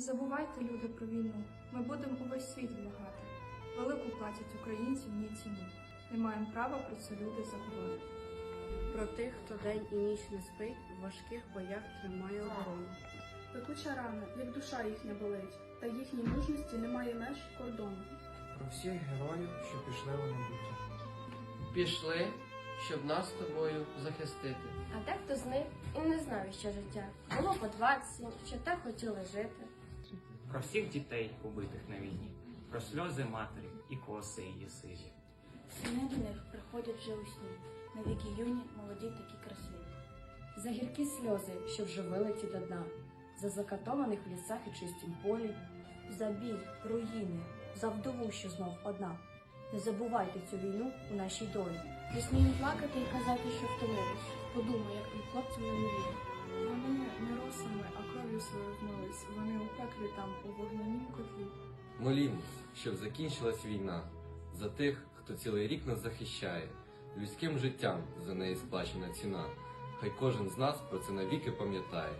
Не забувайте, люди, про війну. Ми будемо увесь світ влагати. Велику платять українці в ній ціну. Не маємо права про це люди забувати. Про тих, хто день і ніч не спить, в важких боях тримає оборону. Пекуча рана, як душа їхня болить, та їхній мужності немає меж кордону. Про всіх героїв, що пішли у небуття. Пішли, щоб нас з тобою захистити. А дехто з них і не знав ще життя. Було по 20, що так хотіли жити. Про всіх дітей, убитих на війні, про сльози матері і коси її сиві. Сини до них приходять вже у сні, навіки юні, молоді такі красиві. За гіркі сльози, що вже вилеті до дна, за закатованих в лісах і чистім полі, за біль, руїни, за вдову, що знов одна. Не забувайте цю війну у нашій долі. Не сміємо плакати і казати, що втомились. Подумай, як тим хлопцям на там, у вогнянім котлі. Молімось, щоб закінчилась війна, за тих, хто цілий рік нас захищає, людським життям за неї сплачена ціна. Хай кожен з нас про це навіки пам'ятає.